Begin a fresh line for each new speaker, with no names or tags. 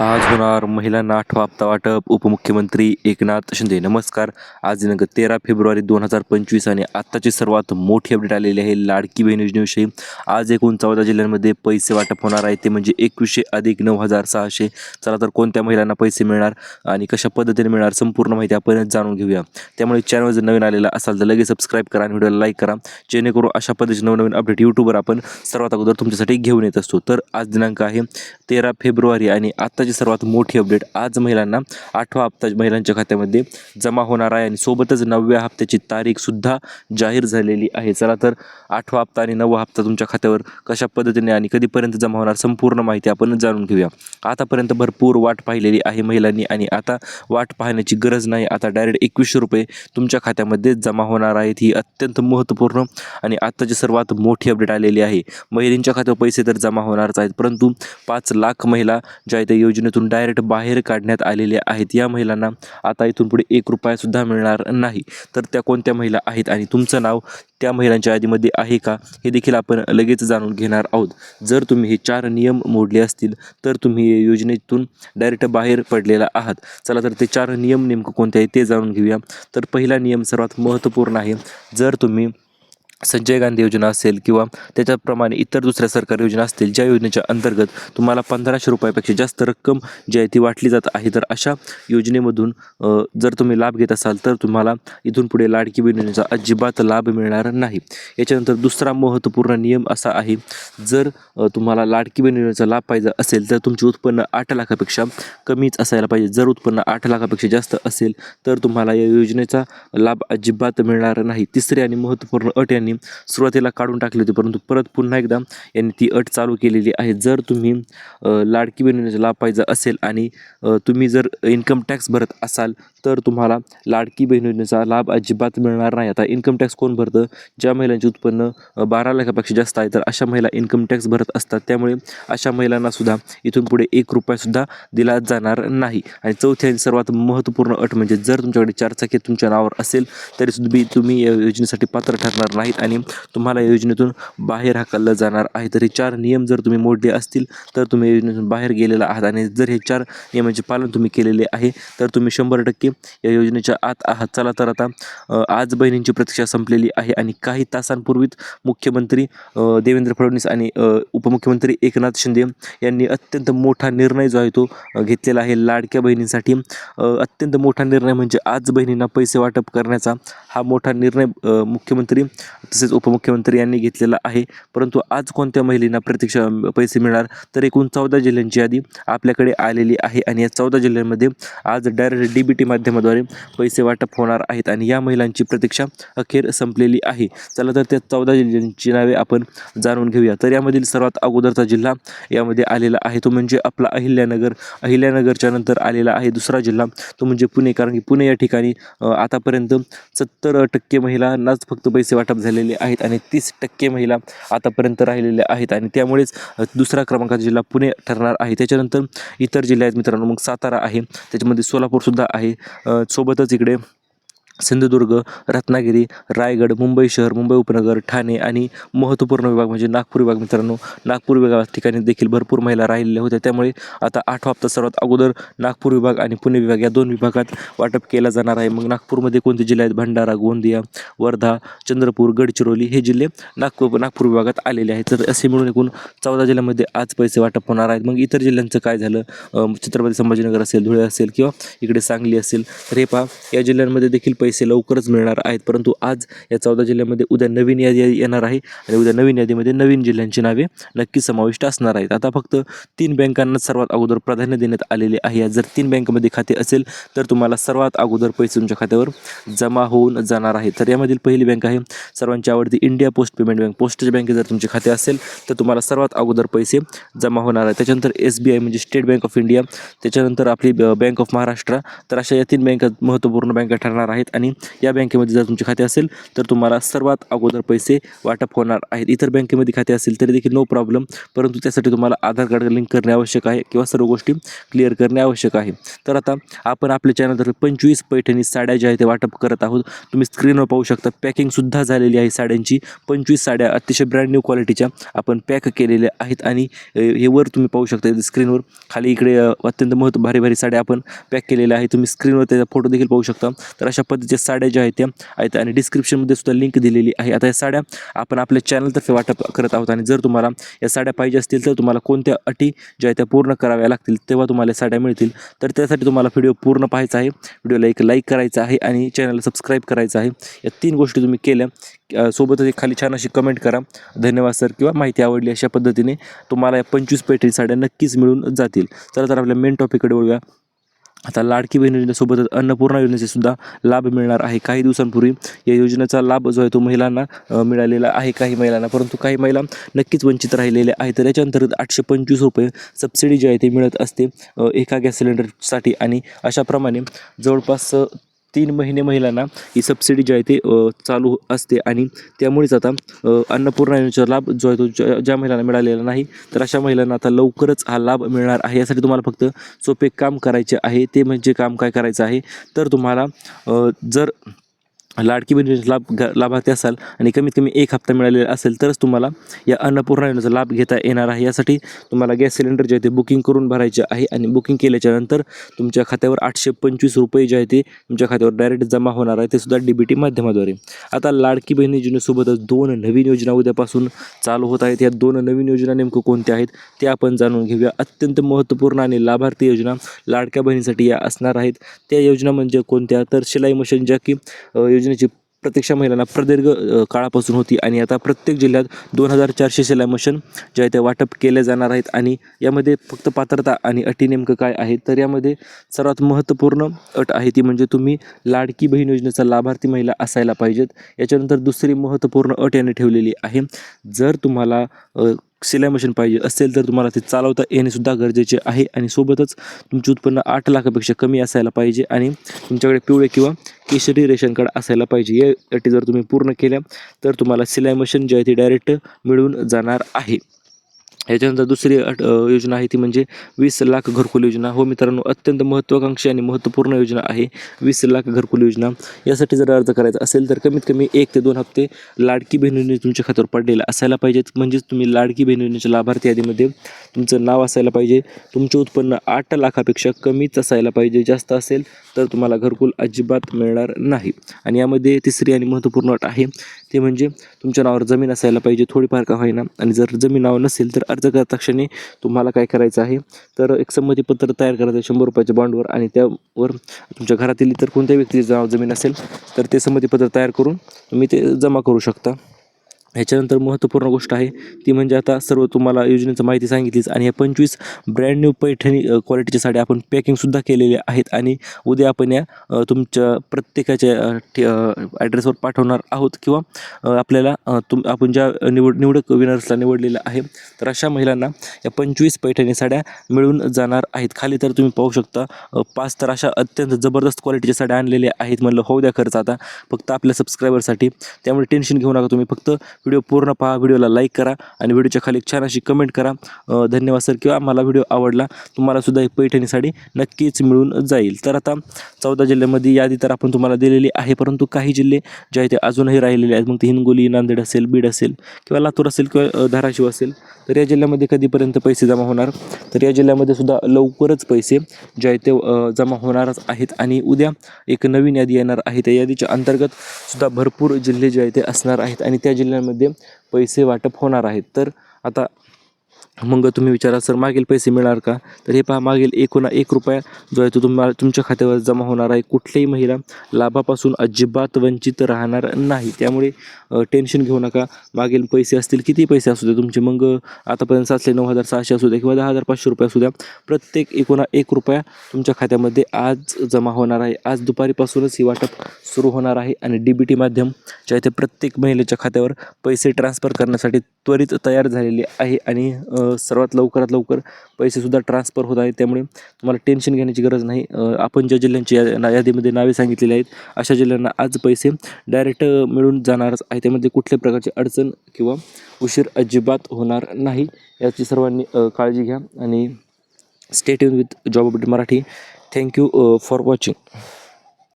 आज होणार महिलांना आठवा हप्ता वाटप. उपमुख्यमंत्री एकनाथ शिंदे नमस्कार. आज दिनांक तेरा फेब्रुवारी दोन हजार पंचवीस आणि आत्ताची सर्वात मोठी अपडेट आलेली आहे लाडकी बहीण योजनेविषयी. आज एकूण चौदा जिल्ह्यांमध्ये पैसे वाटप होणार आहे. ते म्हणजे एकवीसशे अधिक नऊ हजार सहाशे. चला तर कोणत्या महिलांना पैसे मिळणार आणि कशा पद्धतीने मिळणार संपूर्ण माहिती आपण जाणून घेऊया. त्यामुळे चॅनल जर नवीन आलेला असाल तर लगेच सबस्क्राईब करा आणि व्हिडिओला लाईक करा. जेणेकरून अशा पद्धतीचे नवनवीन अपडेट यूट्यूबवर आपण सर्वात अगोदर तुमच्यासाठी घेऊन येत असतो. तर आज दिनांक आहे तेरा फेब्रुवारी आणि आत्ता आत्ताची सर्वात मोठी अपडेट आज महिलांना आठवा हप्ता महिलांच्या खात्यामध्ये जमा होणार आहे आणि सोबतच नवव्या हप्त्याची तारीखसुद्धा जाहीर झालेली आहे. चला तर आठवा हप्ता आणि नववा हप्ता तुमच्या खात्यावर कशा पद्धतीने आणि कधीपर्यंत जमा होणार संपूर्ण माहिती आपण जाणून घेऊया. आतापर्यंत भरपूर वाट पाहिलेली आहे महिलांनी आणि आता वाट पाहण्याची गरज नाही. आता डायरेक्ट एकवीसशे रुपये तुमच्या खात्यामध्ये जमा होणार आहेत ही अत्यंत महत्त्वपूर्ण आणि आत्ताची सर्वात मोठी अपडेट आलेली आहे. महिलांच्या खात्यावर पैसे तर जमा होणारच आहेत परंतु पाच लाख महिला ज्या त्या योजनेतून डायरेक्ट बाहेर काढण्यात आलेल्या आहेत. या महिलांना आता इथून पुढे एक रुपयासुद्धा मिळणार नाही. तर त्या कोणत्या महिला आहेत आणि तुमचं नाव त्या महिलांच्या यादीमध्ये आहे का? हे देखील आपण लगेच जाणून घेणार आहोत. जर तुम्ही हे चार नियम मोडले असतील तर तुम्ही या योजनेतून डायरेक्ट बाहेर पडलेला आहात. चला तर ते चार नियम नेमकं कोणते आहे ते जाणून घेऊया. तर पहिला नियम सर्वात महत्त्वपूर्ण आहे. जर तुम्ही संजय गांधी योजना असेल किंवा त्याच्याप्रमाणे इतर दुसऱ्या सरकारी योजना असतील ज्या योजनेच्या अंतर्गत तुम्हाला पंधराशे रुपयापेक्षा जास्त रक्कम जी आहे ती वाटली जात आहे. तर अशा योजनेमधून जर तुम्ही लाभ घेत असाल तर तुम्हाला इथून पुढे लाडकी योजनेचा अजिबात लाभ मिळणार नाही. याच्यानंतर दुसरा महत्त्वपूर्ण नियम असा आहे जर तुम्हाला लाडकी योजनेचा लाभ पाहिजे असेल तर तुमचे उत्पन्न आठ लाखापेक्षा कमीच असायला पाहिजे. जर उत्पन्न आठ लाखापेक्षा जास्त असेल तर तुम्हाला या योजनेचा लाभ अजिबात मिळणार नाही. तिसरी आणि महत्त्वपूर्ण अट यांनी सुरुवातीला काढून टाकली होती परंतु परत पुन्हा एकदा यांनी ती अट चालू केलेली आहे. जर तुम्ही लाडकी बहिणीचा लाभ पाहिजे असेल आणि तुम्ही जर इन्कम टॅक्स भरत असाल तर तुम्हाला लाडकी बहीण योजनेचा लाभ अजिबात मिळणार नाही. आता इन्कम टॅक्स कोण भरतं? ज्या महिलांचे उत्पन्न बारा लाखापेक्षा जास्त आहे तर अशा महिला इन्कम टॅक्स भरत असतात. त्यामुळे अशा महिलांनासुद्धा इथून पुढे एक रुपयासुद्धा दिला जाणार नाही. आणि चौथी आणि सर्वात महत्त्वपूर्ण अट म्हणजे जर तुमच्याकडे चारचाकी तुमच्या नावावर असेल तरी सुद्धा तुम्ही या योजनेसाठी पात्र ठरणार नाहीत आणि तुम्हाला या योजनेतून बाहेर हाकललं जाणार आहे. तर हे चार नियम जर तुम्ही मोडले असतील तर तुम्ही योजनेतून बाहेर गेलेला आहात. आणि जर हे चार नियमांचे पालन तुम्ही केलेले आहे तर तुम्ही शंभर टक्के या योजनेच्या आत आहात. चला तर आता आज बहिणींची प्रतीक्षा संपलेली आहे आणि काही तासांपूर्वीच मुख्यमंत्री देवेंद्र फडणवीस आणि उपमुख्यमंत्री एकनाथ शिंदे यांनी अत्यंत मोठा निर्णय जो आहे तो घेतलेला आहे लाडक्या बहिणींसाठी. अत्यंत मोठा निर्णय म्हणजे आज बहिणींना पैसे वाटप करण्याचा हा मोठा निर्णय मुख्यमंत्री तसेच उपमुख्यमंत्री यांनी घेतलेला आहे. परंतु आज कोणत्या महिलांना प्रतीक्षा पैसे मिळणार? तर एकूण चौदा जिल्ह्यांची यादी आपल्याकडे आलेली आहे आणि या चौदा जिल्ह्यांमध्ये आज डायरेक्ट डी बी टी माध्यमाद्वारे पैसे वाटप होणार आहेत आणि या महिलांची प्रतीक्षा अखेर संपलेली आहे. चला तर त्या चौदा जिल्ह्यांची नावे आपण जाणून घेऊया. तर यामधील सर्वात अगोदरचा जिल्हा यामध्ये आलेला आहे. तो म्हणजे आपला अहिल्यानगर. अहिल्यानगरच्या नंतर आलेला आहे दुसरा जिल्हा. तो म्हणजे पुणे. कारण की पुणे या ठिकाणी आतापर्यंत सत्तर टक्के महिलांनाच फक्त पैसे वाटप झालेले आहेत आणि तीस टक्के महिला आतापर्यंत राहिलेल्या आहेत. आणि त्यामुळेच दुसरा क्रमांकाचा जिल्हा पुणे ठरणार आहे. त्याच्यानंतर इतर जिल्हे आहेत मित्रांनो मग सातारा आहे. त्याच्यामध्ये सोलापूरसुद्धा आहे. सोबतच इकडे सिंधुदुर्ग रत्नागिरी रायगड मुंबई शहर मुंबई उपनगर ठाणे आणि महत्त्वपूर्ण विभाग म्हणजे नागपूर विभाग मित्रांनो. नागपूर विभाग ठिकाणी देखील भरपूर महिला राहिलेल्या होत्या. त्यामुळे आता आठवा हप्ता सर्वात अगोदर नागपूर विभाग आणि पुणे विभाग या दोन विभागात वाटप केला जाणार आहे. मग नागपूरमध्ये कोणते जिल्हे आहेत? भंडारा गोंदिया वर्धा चंद्रपूर गडचिरोली हे जिल्हे नागपूर नागपूर विभागात आलेले आहेत. तर असे मिळून एकूण चौदा जिल्ह्यांमध्ये आज पैसे वाटप होणार आहेत. मग इतर जिल्ह्यांचं काय झालं? छत्रपती संभाजीनगर असेल धुळे असेल किंवा इकडे सांगली असेल. तर हे पहा या जिल्ह्यांमध्ये देखील पैसे लवकरच मिळणार आहेत. परंतु आज या चौदा जिल्ह्यामध्ये उद्या नवीन यादी येणार आहे आणि उद्या नवीन यादीमध्ये नवीन जिल्ह्यांची नावे नक्की समाविष्ट असणार आहेत. आता फक्त तीन बँकांना सर्वात अगोदर प्राधान्य देण्यात आलेले आहे. जर तीन बँकमध्ये खाते असेल तर तुम्हाला सर्वात अगोदर पैसे तुमच्या खात्यावर जमा होऊन जाणार आहे. तर यामधील पहिली बँक आहे सर्वांची आवडती इंडिया पोस्ट पेमेंट बँक. पोस्टच्या बँकेत जर तुमचे खाते असेल तर तुम्हाला सर्वात अगोदर पैसे जमा होणार आहे त्याच्यानंतर एस बी आय म्हणजे स्टेट बँक ऑफ इंडिया त्याच्यानंतर आपली बँक ऑफ महाराष्ट्र. तर अशा या तीन बँका महत्त्वपूर्ण बँका ठरणार आहेत. आणि या बँकेमध्ये जर तुमचे खाते असेल तर तुम्हाला सर्वात अगोदर पैसे वाटप होणार आहेत. इतर बँकेमध्ये खाते असेल तरी देखील नो प्रॉब्लेम परंतु त्यासाठी तुम्हाला आधार कार्ड लिंक करणे आवश्यक आहे किंवा सर्व गोष्टी क्लिअर करणे आवश्यक आहे. तर आता आपण आपल्या चॅनलवर पंचवीस पैठणी साड्या ज्या आहेत ते वाटप करत आहोत. तुम्ही स्क्रीनवर पाहू शकता पॅकिंगसुद्धा झालेली आहे साड्यांची. पंचवीस साड्या अतिशय ब्रँड न्यू क्वालिटीच्या आपण पॅक केलेल्या आहेत आणि हे वर तुम्ही पाहू शकता स्क्रीनवर खाली इकडे अत्यंत महत्त्व भारी भारी साड्या आपण पॅक केलेल्या आहेत. तुम्ही स्क्रीनवर त्याचा फोटो देखील पाहू शकता. तर अशा पद्धतीच्या साड्या ज्या आहेत त्या आहेत आणि डिस्क्रिप्शनमध्ये सुद्धा लिंक दिलेली आहे. आता या साड्या आपण आपल्या चॅनलतर्फे वाटप करत आहोत आणि जर तुम्हाला या साड्या पाहिजे असतील तर तुम्हाला कोणत्या अटी ज्या आहेत त्या पूर्ण कराव्या लागतील तेव्हा तुम्हाला या साड्या मिळतील. तर त्यासाठी तुम्हाला व्हिडिओ पूर्ण पाहायचा आहे. व्हिडिओला एक लाईक करायचा आहे आणि चॅनलला सबस्क्राईब करायचं आहे. या तीन गोष्टी तुम्ही केल्या सोबतच एक खाली छान अशी कमेंट करा. धन्यवाद सर किंवा माहिती आवडली अशा पद्धतीने तुम्हाला या पंचवीस पेटी साड्या नक्कीच मिळून जातील. चला तर आपल्या मेन टॉपिककडे वळूया. आता लाडकी बहीण योजनेसोबतच अन्नपूर्णा योजनेचे सुद्धा लाभ मिळणार आहे. काही दिवसांपूर्वी या योजनेचा लाभ जो आहे तो महिलांना मिळालेला आहे काही महिलांना. परंतु काही महिला नक्कीच वंचित राहिलेल्या आहेत. तर याच्या अंतर्गत आठशे पंचवीस रुपये सबसिडी जी आहे ती मिळत असते एका गॅस सिलेंडरसाठी. आणि अशाप्रमाणे जवळपास तीन महिने महिलांना ही सबसिडी जी आहे ते चालू असते. आणि त्यामुळेच आता अन्नपूर्णा योजनेचा लाभ जो आहे तो ज्या ज्या महिलांना मिळालेला नाही तर अशा महिलांना आता लवकरच हा लाभ मिळणार आहे. यासाठी तुम्हाला फक्त सोपे काम करायचे आहे. ते म्हणजे काम काय करायचं आहे? तर तुम्हाला जर लाडकी बहिणीचा लाभ घ- लाभार्थी असाल आणि कमीत कमी एक हप्ता मिळालेला असेल तरच तुम्हाला या अन्नपूर्णा योजनेचा लाभ घेता येणार आहे. यासाठी तुम्हाला गॅस सिलेंडर जे आहे ते बुकिंग करून भरायचे आहे आणि बुकिंग केल्याच्यानंतर तुमच्या खात्यावर आठशे पंचवीस रुपये जे आहे ते तुमच्या खात्यावर डायरेक्ट जमा होणार आहे. ते सुद्धा डी बी टी माध्यमाद्वारे. आता लाडकी बहीण योजनेसोबतच दोन नवीन योजना उद्यापासून चालू होत आहेत. या दोन नवीन योजना नेमकं कोणत्या आहेत ते आपण जाणून घेऊया. अत्यंत महत्त्वपूर्ण आणि लाभार्थी योजना लाडक्या बहिणीसाठी या असणार आहेत. त्या योजना म्हणजे कोणत्या? तर शिलाई मशीन ज्या की योजना योजनेची प्रतीक्षा महिलांना प्रदीर्घ काळापासून होती आणि आता प्रत्येक जिल्ह्यात दोन हजार चारशे शिलाई मशीन जे आहे ते वाटप केले जाणार आहेत आणि यामध्ये फक्त पात्रता आणि अटी नेमकं काय आहे तर यामध्ये सर्वात महत्त्वपूर्ण अट आहे ती म्हणजे तुम्ही लाडकी बहीण योजनेचा लाभार्थी महिला असायला पाहिजेत. याच्यानंतर दुसरी महत्त्वपूर्ण अट याने ठेवलेली आहे. जर तुम्हाला अ, शिलाई मशीन पाहिजे असेल तर तुम्हाला ते चालवता येणेसुद्धा गरजेचे आहे आणि सोबतच तुमचे उत्पन्न आठ लाखापेक्षा कमी असायला पाहिजे आणि तुमच्याकडे पिवळे किंवा केशरी रेशन कार्ड असायला पाहिजे. या अटी जर तुम्ही पूर्ण केल्या तर तुम्हाला सिलाई मशीन जी आहे ती डायरेक्ट मिळून जाणार आहे. याच्यानंतर दुसरी अट योजना आहे ती म्हणजे वीस लाख घरकुल योजना. हो मित्रांनो अत्यंत महत्त्वाकांक्षी आणि महत्त्वपूर्ण योजना आहे वीस लाख घरकुल योजना. यासाठी जर अर्ज करायचा असेल तर कमीत कमी एक ते दोन हप्ते लाडकी बहीण योजने तुमच्या खात्यावर पडलेला असायला पाहिजेत. म्हणजेच तुम्ही लाडकी बहीण योजनेच्या लाभार्थी यादीमध्ये तुमचं नाव असायला पाहिजे. तुमचे उत्पन्न आठ लाखापेक्षा कमीच असायला पाहिजे. जास्त असेल तर तुम्हाला घरकुल अजिबात मिळणार नाही. आणि यामध्ये तिसरी आणि महत्त्वपूर्ण अट आहे ते म्हणजे तुमच्या नावावर जमीन असायला पाहिजे थोडीफार का होईना. आणि जर जमीन नाव नसेल तर अर्ज करता क्षणी तुम्हाला काय करायचं आहे? तर एक संमतीपत्र तयार करायचं शंभर रुपयाच्या बॉन्डवर आणि त्यावर तुमच्या घरातील इतर कोणत्या व्यक्तीचं नाव जमीन असेल तर ते संमतीपत्र तयार करून तुम्ही ते जमा करू शकता. ह्याच्यानंतर महत्त्वपूर्ण गोष्ट आहे ती म्हणजे आता सर्व तुम्हाला योजनेचं माहिती सांगितलीच आणि या पंचवीस ब्रँड न्यू पैठणी क्वालिटीच्या साड्या आपण पॅकिंगसुद्धा केलेल्या आहेत आणि उद्या आपण या तुमच्या प्रत्येकाच्या ठे- ॲड्रेसवर पाठवणार आहोत किंवा आपल्याला तुम आपण ज्या निवड निवडक विनर्सला निवडलेलं आहे तर अशा महिलांना या पंचवीस पैठणी साड्या मिळून जाणार आहेत. खाली तर तुम्ही पाहू शकता पाच तर अशा अत्यंत जबरदस्त क्वालिटीच्या साड्या आणलेल्या आहेत. म्हणलं होऊ द्या खर्च आता. फक्त आपल्या सबस्क्रायबरसाठी त्यामुळे टेन्शन घेऊ नका तुम्ही. फक्त व्हिडिओ पूर्ण पहा व्हिडिओला लाईक करा आणि व्हिडिओच्या खाली छान अशी कमेंट करा. धन्यवाद सर किंवा मला व्हिडिओ आवडला तुम्हाला सुद्धा एक पैठणी साडी नक्कीच मिळून जाईल. तर आता चौदा जिल्ह्यामध्ये यादी तर आपण तुम्हाला दिलेली आहे परंतु काही जिल्हे जे आहेत ते अजूनही राहिलेले आहेत. मग ते हिंगोली नांदेड असेल बीड असेल किंवा लातूर असेल किंवा धाराशिव असेल तर या जिल्ह्यामध्ये कधीपर्यंत पैसे जमा होणार? तर या जिल्ह्यामध्ये सुद्धा लवकरच पैसे जे आहेत ते जमा होणारच आहेत आणि उद्या एक नवीन यादी येणार आहे. त्या यादीच्या अंतर्गत सुद्धा भरपूर जिल्हे जे आहेत ते असणार आहेत आणि त्या जिल्ह्यांमध्ये पैसे वाटप होणार आहेत. तर आता मग तुम्ही विचारा सर मागील पैसे मिळणार का? तर हे पहा मागील एकूण एक रुपया जो आहे तो तुम्हाला तुमच्या खात्यावर जमा होणार आहे. कुठल्याही महिला लाभापासून अजिबात वंचित राहणार नाही. त्यामुळे टेन्शन घेऊ नका. मागील पैसे असतील किती पैसे असू दे तुमचे मग आतापर्यंत सातशे नऊ हजार सहाशे असू द्या किंवा दहा हजार पाचशे रुपये असू द्या प्रत्येक एकोणा एक रुपया तुमच्या खात्यामध्ये आज जमा होणार आहे. आज दुपारीपासूनच ही वाटप सुरू होणार आहे आणि डी बी टी माध्यम ज्या इथे प्रत्येक महिलेच्या खात्यावर पैसे ट्रान्सफर करण्यासाठी त्वरित तयार झालेले आहे आणि सर्वात लवकरात लवकर पैसेसुद्धा ट्रान्सफर होत आहेत. त्यामुळे तुम्हाला टेन्शन घेण्याची गरज नाही. आपण ज्या जिल्ह्यांची या- ना- यादीमध्ये नावे सांगितलेली आहेत अशा जिल्ह्यांना आज पैसे डायरेक्ट मिळून जाणारच आहे त्यामध्ये कुठल्या प्रकारची अडचण किंवा उशीर अजिबात होणार नाही. याची सर्वांनी काळजी घ्या आणि state with job update Marathi thank you for watching